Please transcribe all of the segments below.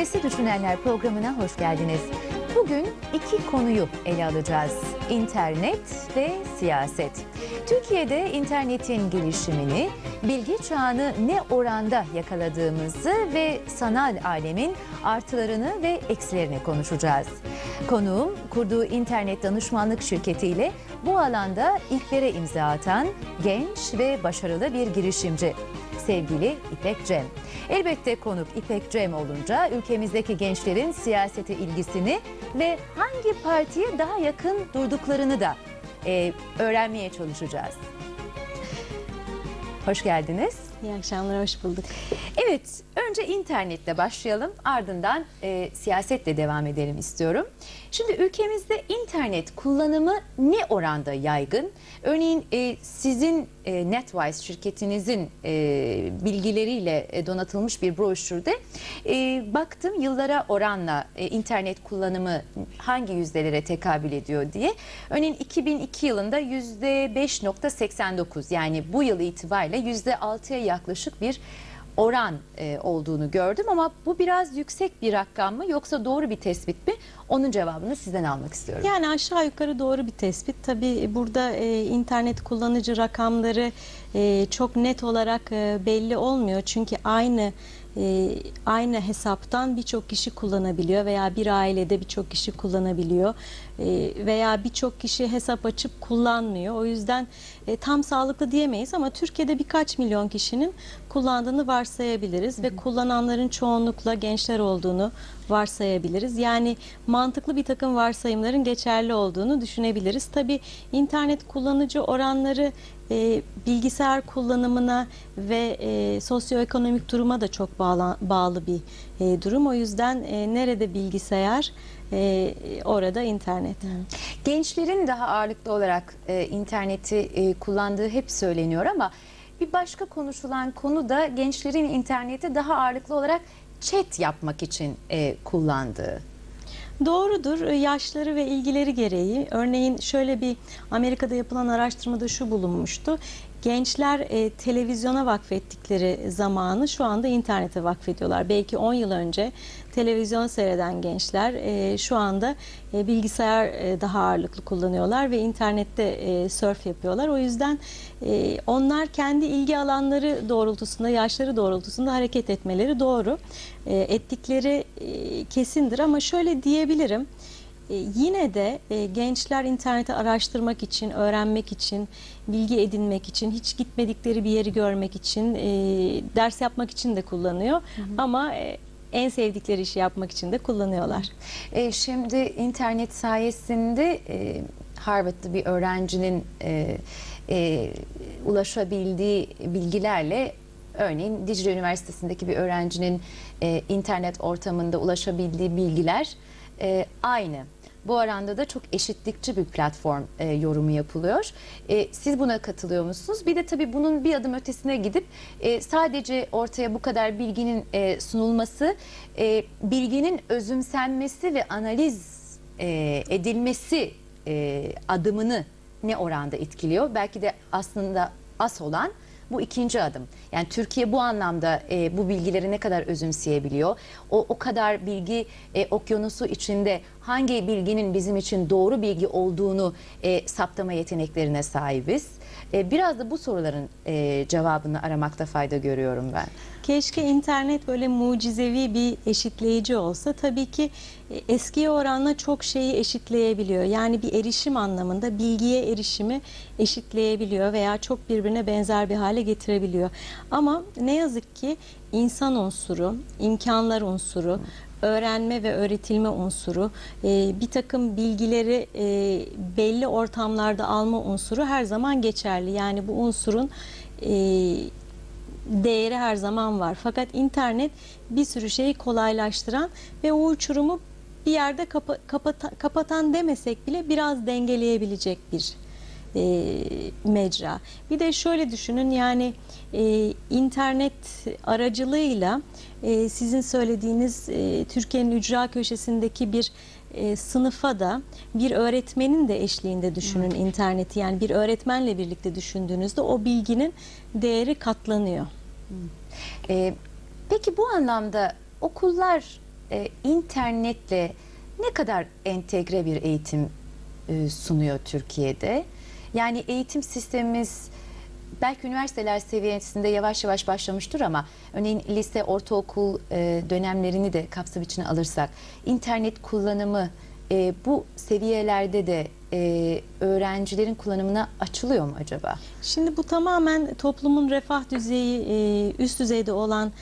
Sesli Düşünenler programına hoş geldiniz. Bugün iki konuyu ele alacağız. İnternet ve siyaset. Türkiye'de internetin gelişimini, bilgi çağını ne oranda yakaladığımızı ve sanal alemin artılarını ve eksilerini konuşacağız. Konuğum kurduğu internet danışmanlık şirketiyle bu alanda ilklere imza atan genç ve başarılı bir girişimci sevgili İpek Cem. Elbette konuk İpek Cem olunca ülkemizdeki gençlerin siyasete ilgisini ve hangi partiye daha yakın durduklarını da e, öğrenmeye çalışacağız. Hoş geldiniz. İyi akşamlar, hoş bulduk. Evet, önce internetle başlayalım, ardından e, siyasetle devam edelim istiyorum. Şimdi ülkemizde internet kullanımı ne oranda yaygın? Örneğin e, sizin e, NetWise şirketinizin e, bilgileriyle e, donatılmış bir broşürde e, baktım yıllara oranla e, internet kullanımı hangi yüzdelere tekabül ediyor diye. Örneğin 2002 yılında yüzde 5.89 yani bu yıl itibariyle yüzde 6'ya yaklaşık bir oran e, olduğunu gördüm ama bu biraz yüksek bir rakam mı yoksa doğru bir tespit mi? Onun cevabını sizden almak istiyorum. Yani aşağı yukarı doğru bir tespit. Tabii burada e, internet kullanıcı rakamları e, çok net olarak e, belli olmuyor. Çünkü aynı e, aynı hesaptan birçok kişi kullanabiliyor veya bir ailede birçok kişi kullanabiliyor E, veya birçok kişi hesap açıp kullanmıyor. O yüzden e, tam sağlıklı diyemeyiz ama Türkiye'de birkaç milyon kişinin kullandığını varsayabiliriz ve kullananların çoğunlukla gençler olduğunu varsayabiliriz. Yani mantıklı bir takım varsayımların geçerli olduğunu düşünebiliriz. Tabii internet kullanıcı oranları e, bilgisayar kullanımına ve e, sosyoekonomik duruma da çok bağla- bağlı bir e, durum. O yüzden e, nerede bilgisayar e, orada internet. Gençlerin daha ağırlıklı olarak e, interneti e, kullandığı hep söyleniyor ama bir başka konuşulan konu da gençlerin interneti daha ağırlıklı olarak chat yapmak için e, kullandığı. Doğrudur. E, Yaşları ve ilgileri gereği. Örneğin şöyle bir Amerika'da yapılan araştırmada şu bulunmuştu. Gençler e, televizyona vakfettikleri zamanı şu anda internete vakfediyorlar. Belki 10 yıl önce televizyon seyreden gençler e, şu anda e, bilgisayar e, daha ağırlıklı kullanıyorlar ve internette e, surf yapıyorlar. O yüzden e, onlar kendi ilgi alanları doğrultusunda, yaşları doğrultusunda hareket etmeleri doğru. E, ettikleri e, kesindir ama şöyle diyebilirim. E, Yine de e, gençler interneti araştırmak için, öğrenmek için, bilgi edinmek için, hiç gitmedikleri bir yeri görmek için, e, ders yapmak için de kullanıyor. Ama e, en sevdikleri işi yapmak için de kullanıyorlar. E, şimdi internet sayesinde e, Harvard'lı bir öğrencinin e, e, ulaşabildiği bilgilerle örneğin Dicle Üniversitesi'ndeki bir öğrencinin e, internet ortamında ulaşabildiği bilgiler e, aynı. Bu oranda da çok eşitlikçi bir platform e, yorumu yapılıyor. E, siz buna katılıyor musunuz? Bir de tabii bunun bir adım ötesine gidip e, sadece ortaya bu kadar bilginin e, sunulması, e, bilginin özümsenmesi ve analiz e, edilmesi e, adımını ne oranda etkiliyor? Belki de aslında as olan bu ikinci adım. Yani Türkiye bu anlamda e, bu bilgileri ne kadar özümseyebiliyor? O, o kadar bilgi e, okyanusu içinde hangi bilginin bizim için doğru bilgi olduğunu e, saptama yeteneklerine sahibiz? E, biraz da bu soruların e, cevabını aramakta fayda görüyorum ben. Keşke internet böyle mucizevi bir eşitleyici olsa. Tabii ki e, eskiye oranla çok şeyi eşitleyebiliyor. Yani bir erişim anlamında bilgiye erişimi eşitleyebiliyor veya çok birbirine benzer bir hale getirebiliyor. Ama ne yazık ki insan unsuru, imkanlar unsuru, öğrenme ve öğretilme unsuru, e, bir takım bilgileri e, belli ortamlarda alma unsuru her zaman geçerli. Yani bu unsurun e, değeri her zaman var. Fakat internet bir sürü şeyi kolaylaştıran ve o uçurumu bir yerde kapa- kapata- kapatan demesek bile biraz dengeleyebilecek bir e, mecra. Bir de şöyle düşünün yani e, internet aracılığıyla e, sizin söylediğiniz e, Türkiye'nin ücra köşesindeki bir e, sınıfa da bir öğretmenin de eşliğinde düşünün interneti. Yani bir öğretmenle birlikte düşündüğünüzde o bilginin değeri katlanıyor. E, peki bu anlamda okullar e, internetle ne kadar entegre bir eğitim e, sunuyor Türkiye'de? Yani eğitim sistemimiz belki üniversiteler seviyesinde yavaş yavaş başlamıştır ama örneğin lise, ortaokul e, dönemlerini de kapsam içine alırsak internet kullanımı e, bu seviyelerde de e, öğrencilerin kullanımına açılıyor mu acaba? Şimdi bu tamamen toplumun refah düzeyi e, üst düzeyde olan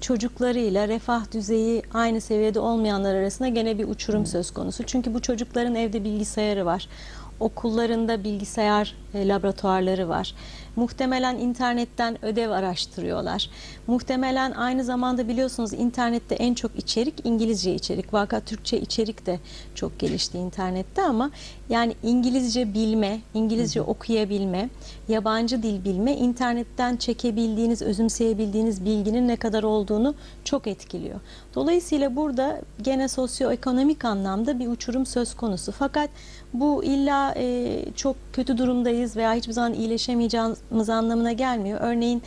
çocuklarıyla refah düzeyi aynı seviyede olmayanlar arasında gene bir uçurum söz konusu. Çünkü bu çocukların evde bilgisayarı var. Okullarında bilgisayar e, laboratuvarları var. Muhtemelen internetten ödev araştırıyorlar. Muhtemelen aynı zamanda biliyorsunuz internette en çok içerik İngilizce içerik. Vaka Türkçe içerik de çok gelişti internette ama yani İngilizce bilme, İngilizce okuyabilme, yabancı dil bilme internetten çekebildiğiniz, özümseyebildiğiniz bilginin ne kadar olduğunu çok etkiliyor. Dolayısıyla burada gene sosyoekonomik anlamda bir uçurum söz konusu. Fakat bu illa e, çok kötü durumdayız veya hiçbir zaman iyileşemeyeceğimiz anlamına gelmiyor. Örneğin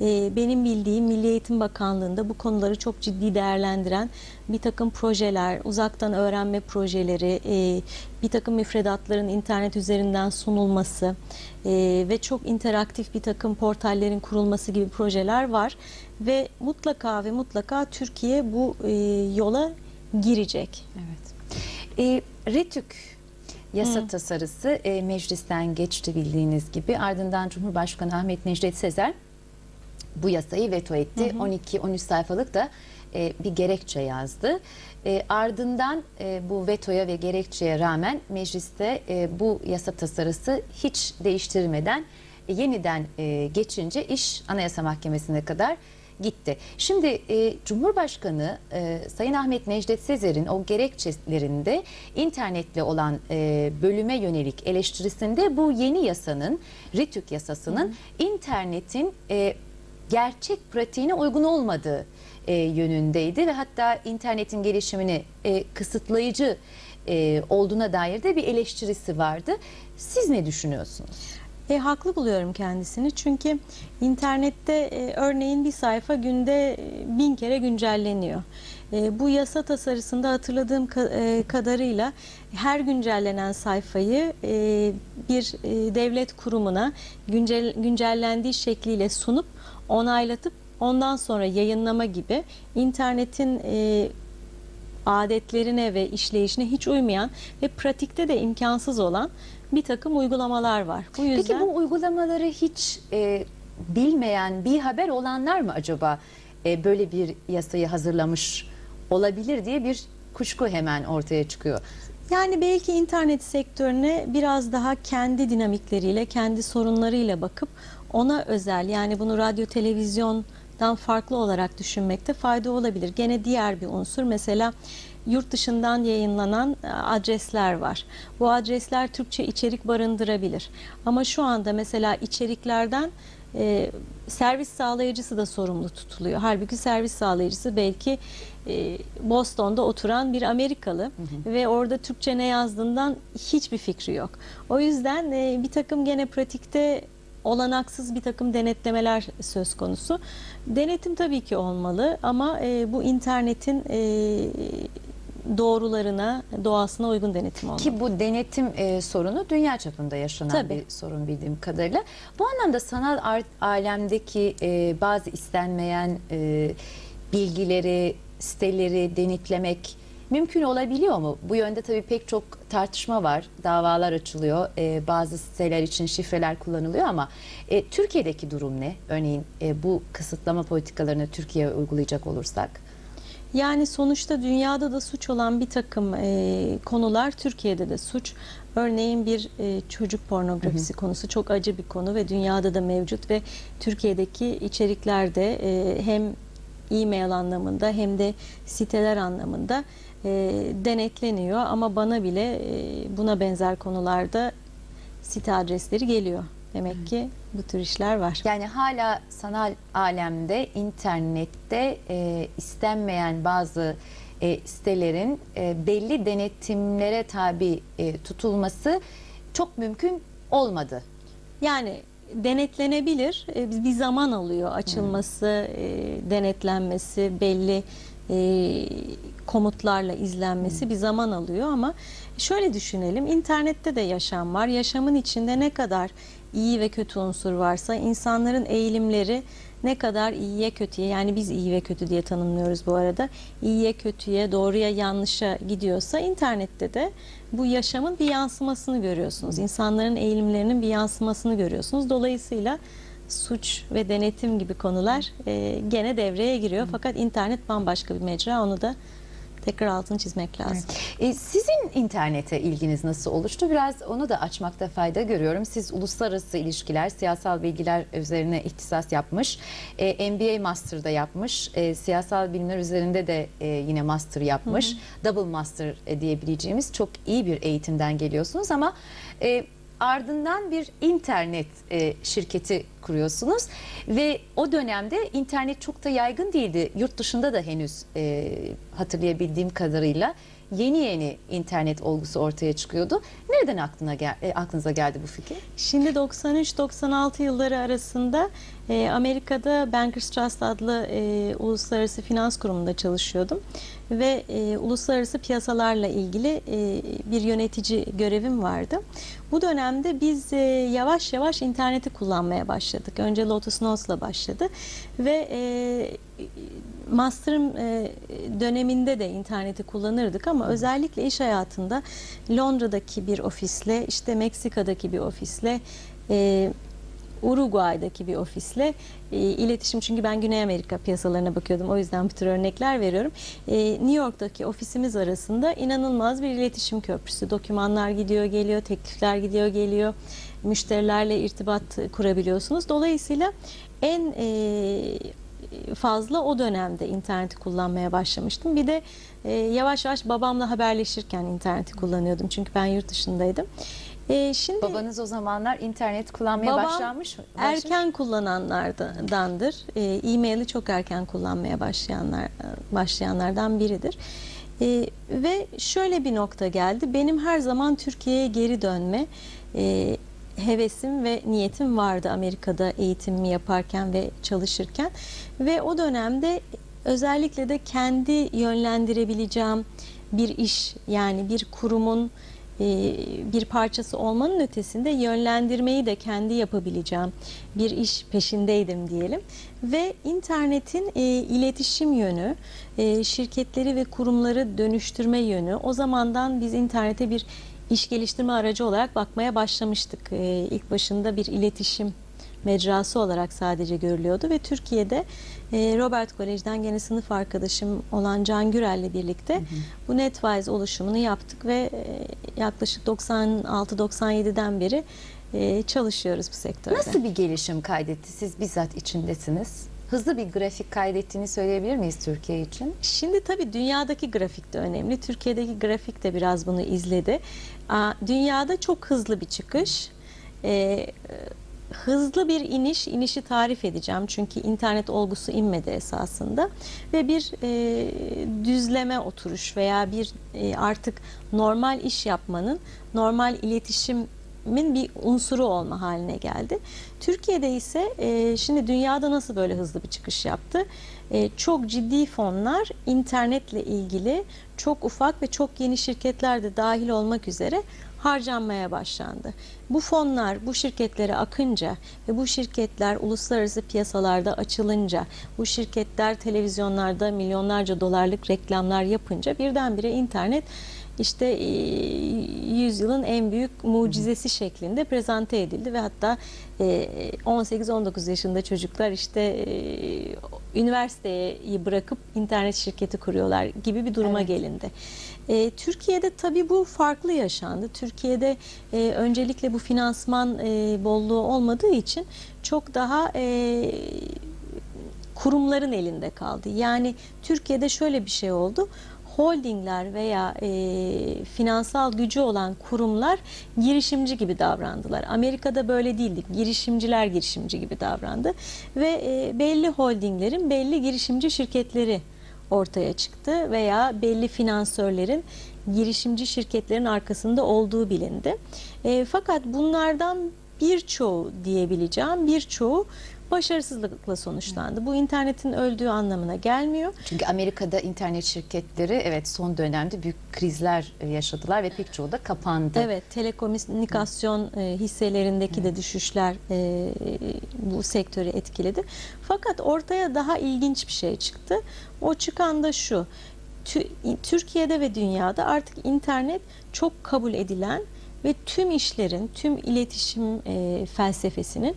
e, benim bildiğim Milli Eğitim Bakanlığı'nda bu konuları çok ciddi değerlendiren bir takım projeler, uzaktan öğrenme projeleri, e, bir takım müfredatların internet üzerinden sunulması e, ve çok interaktif bir takım portallerin kurulması gibi projeler var. Ve mutlaka ve mutlaka Türkiye bu yola girecek. Evet. E, RETÜK yasa tasarısı e, meclisten geçti bildiğiniz gibi. Ardından Cumhurbaşkanı Ahmet Necdet Sezer bu yasayı veto etti. 12-13 sayfalık da e, bir gerekçe yazdı. E, ardından e, bu vetoya ve gerekçeye rağmen mecliste e, bu yasa tasarısı hiç değiştirmeden e, yeniden e, geçince iş Anayasa Mahkemesi'ne kadar gitti. Şimdi e, Cumhurbaşkanı e, Sayın Ahmet Necdet Sezer'in o gerekçelerinde internetle olan e, bölüme yönelik eleştirisinde bu yeni yasanın, RİTÜK yasasının internetin e, gerçek pratiğine uygun olmadığı e, yönündeydi ve hatta internetin gelişimini e, kısıtlayıcı e, olduğuna dair de bir eleştirisi vardı. Siz ne düşünüyorsunuz? E, haklı buluyorum kendisini çünkü internette e, örneğin bir sayfa günde e, bin kere güncelleniyor. E, bu yasa tasarısında hatırladığım ka- e, kadarıyla her güncellenen sayfayı e, bir e, devlet kurumuna güncel, güncellendiği şekliyle sunup onaylatıp ondan sonra yayınlama gibi internetin e, adetlerine ve işleyişine hiç uymayan ve pratikte de imkansız olan bir takım uygulamalar var. Bu yüzden Peki bu uygulamaları hiç e, bilmeyen, bir haber olanlar mı acaba e, böyle bir yasayı hazırlamış olabilir diye bir kuşku hemen ortaya çıkıyor. yani belki internet sektörüne biraz daha kendi dinamikleriyle, kendi sorunlarıyla bakıp ona özel yani bunu radyo televizyondan farklı olarak düşünmekte fayda olabilir. Gene diğer bir unsur mesela yurt dışından yayınlanan e, adresler var. Bu adresler Türkçe içerik barındırabilir. Ama şu anda mesela içeriklerden e, servis sağlayıcısı da sorumlu tutuluyor. Halbuki servis sağlayıcısı belki e, Boston'da oturan bir Amerikalı ve orada Türkçe ne yazdığından hiçbir fikri yok. O yüzden e, bir takım gene pratikte olanaksız bir takım denetlemeler söz konusu. Denetim tabii ki olmalı ama e, bu internetin e, doğrularına, doğasına uygun denetim olmalı. Ki bu denetim e, sorunu dünya çapında yaşanan Tabii. bir sorun bildiğim kadarıyla. Bu anlamda sanal art alemdeki e, bazı istenmeyen e, bilgileri, siteleri denetlemek mümkün olabiliyor mu? Bu yönde tabii pek çok tartışma var, davalar açılıyor, e, bazı siteler için şifreler kullanılıyor ama e, Türkiye'deki durum ne? Örneğin e, bu kısıtlama politikalarını Türkiye'ye uygulayacak olursak. Yani sonuçta dünyada da suç olan bir takım e, konular Türkiye'de de suç. Örneğin bir e, çocuk pornografisi konusu çok acı bir konu ve dünyada da mevcut ve Türkiye'deki içeriklerde e, hem e-mail anlamında hem de siteler anlamında e, denetleniyor ama bana bile e, buna benzer konularda site adresleri geliyor. Demek ki bu tür işler var. Yani hala sanal alemde, internette e, istenmeyen bazı e, sitelerin e, belli denetimlere tabi e, tutulması çok mümkün olmadı. Yani denetlenebilir. E, Bir zaman alıyor açılması, e, denetlenmesi, belli e, komutlarla izlenmesi bir zaman alıyor ama şöyle düşünelim internette de yaşam var. Yaşamın içinde ne kadar iyi ve kötü unsur varsa insanların eğilimleri ne kadar iyiye kötüye yani biz iyi ve kötü diye tanımlıyoruz bu arada. iyiye kötüye doğruya yanlışa gidiyorsa internette de bu yaşamın bir yansımasını görüyorsunuz. İnsanların eğilimlerinin bir yansımasını görüyorsunuz. Dolayısıyla suç ve denetim gibi konular e, gene devreye giriyor. Fakat internet bambaşka bir mecra. Onu da tekrar altını çizmek lazım. E, sizin internete ilginiz nasıl oluştu? Biraz onu da açmakta fayda görüyorum. Siz uluslararası ilişkiler, siyasal bilgiler üzerine ihtisas yapmış. E, MBA Master'da yapmış. E, siyasal bilimler üzerinde de e, yine Master yapmış. Double Master e, diyebileceğimiz çok iyi bir eğitimden geliyorsunuz ama e, ardından bir internet e, şirketi kuruyorsunuz ve o dönemde internet çok da yaygın değildi. Yurt dışında da henüz e, hatırlayabildiğim kadarıyla yeni yeni internet olgusu ortaya çıkıyordu. Nereden aklına gel e, aklınıza geldi bu fikir? Şimdi 93-96 yılları arasında e, Amerika'da Bankers Trust adlı e, uluslararası finans kurumunda çalışıyordum ve e, uluslararası piyasalarla ilgili e, bir yönetici görevim vardı. Bu dönemde biz e, yavaş yavaş interneti kullanmaya başladık. Önce Lotus Notes'la başladı ve e, master'ım e, döneminde de interneti kullanırdık ama özellikle iş hayatında Londra'daki bir ofisle, işte Meksika'daki bir ofisle, e, Uruguay'daki bir ofisle e, iletişim çünkü ben Güney Amerika piyasalarına bakıyordum o yüzden bu tür örnekler veriyorum. E, New York'taki ofisimiz arasında inanılmaz bir iletişim köprüsü. Dokümanlar gidiyor geliyor, teklifler gidiyor geliyor. Müşterilerle irtibat kurabiliyorsunuz. Dolayısıyla en e, fazla o dönemde interneti kullanmaya başlamıştım. Bir de e, yavaş yavaş babamla haberleşirken interneti kullanıyordum. Çünkü ben yurt dışındaydım. E, şimdi Babanız o zamanlar internet kullanmaya Babam başlanmış mı? erken kullananlardandır. E, E-mail'i çok erken kullanmaya başlayanlar başlayanlardan biridir. E, ve şöyle bir nokta geldi. Benim her zaman Türkiye'ye geri dönme e, hevesim ve niyetim vardı Amerika'da eğitimimi yaparken ve çalışırken. Ve o dönemde özellikle de kendi yönlendirebileceğim bir iş yani bir kurumun e, bir parçası olmanın ötesinde yönlendirmeyi de kendi yapabileceğim bir iş peşindeydim diyelim. Ve internetin e, iletişim yönü, e, şirketleri ve kurumları dönüştürme yönü o zamandan biz internete bir iş geliştirme aracı olarak bakmaya başlamıştık. E, ilk başında bir iletişim mecrası olarak sadece görülüyordu ve Türkiye'de e, Robert Kolej'den gene sınıf arkadaşım olan Can Gürel'le birlikte bu NetWise oluşumunu yaptık ve e, yaklaşık 96-97'den beri e, çalışıyoruz bu sektörde. Nasıl bir gelişim kaydetti? Siz bizzat içindesiniz. Hızlı bir grafik kaydettiğini söyleyebilir miyiz Türkiye için? Şimdi tabii dünyadaki grafik de önemli. Türkiye'deki grafik de biraz bunu izledi. Dünyada çok hızlı bir çıkış. Ee, hızlı bir iniş, inişi tarif edeceğim çünkü internet olgusu inmedi esasında ve bir e, düzleme oturuş veya bir e, artık normal iş yapmanın, normal iletişimin bir unsuru olma haline geldi. Türkiye'de ise e, şimdi dünyada nasıl böyle hızlı bir çıkış yaptı? E, çok ciddi fonlar internetle ilgili çok ufak ve çok yeni şirketler de dahil olmak üzere harcanmaya başlandı. Bu fonlar bu şirketlere akınca ve bu şirketler uluslararası piyasalarda açılınca, bu şirketler televizyonlarda milyonlarca dolarlık reklamlar yapınca birdenbire internet işte e, yüzyılın en büyük mucizesi şeklinde prezente edildi ve hatta e, 18-19 yaşında çocuklar işte e, üniversiteyi bırakıp internet şirketi kuruyorlar gibi bir duruma Evet. gelindi. E, Türkiye'de tabii bu farklı yaşandı. Türkiye'de e, öncelikle bu finansman e, bolluğu olmadığı için çok daha e, kurumların elinde kaldı. Yani Türkiye'de şöyle bir şey oldu. Holdingler veya e, finansal gücü olan kurumlar girişimci gibi davrandılar. Amerika'da böyle değildi. Girişimciler girişimci gibi davrandı ve e, belli holdinglerin belli girişimci şirketleri ortaya çıktı veya belli finansörlerin girişimci şirketlerin arkasında olduğu bilindi. E, fakat bunlardan birçoğu diyebileceğim birçoğu başarısızlıkla sonuçlandı. Bu internetin öldüğü anlamına gelmiyor. Çünkü Amerika'da internet şirketleri evet son dönemde büyük krizler e, yaşadılar ve pek çoğu da kapandı. Evet, telekomünikasyon e, hisselerindeki de düşüşler e, bu sektörü etkiledi. Fakat ortaya daha ilginç bir şey çıktı. O çıkan da şu. Tü- Türkiye'de ve dünyada artık internet çok kabul edilen ve tüm işlerin, tüm iletişim e, felsefesinin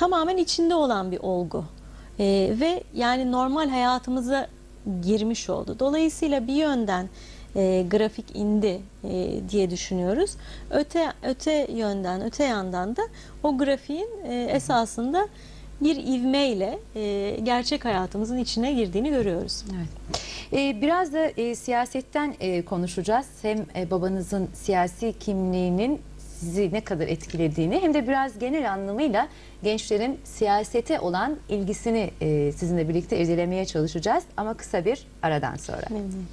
tamamen içinde olan bir olgu. E, ve yani normal hayatımıza girmiş oldu. Dolayısıyla bir yönden e, grafik indi e, diye düşünüyoruz. Öte öte yönden, öte yandan da o grafiğin e, esasında bir ivmeyle e, gerçek hayatımızın içine girdiğini görüyoruz. Evet. Ee, biraz da e, siyasetten e, konuşacağız. Hem e, babanızın siyasi kimliğinin sizi ne kadar etkilediğini hem de biraz genel anlamıyla gençlerin siyasete olan ilgisini e, sizinle birlikte irdelemeye çalışacağız. Ama kısa bir aradan sonra. Memnun.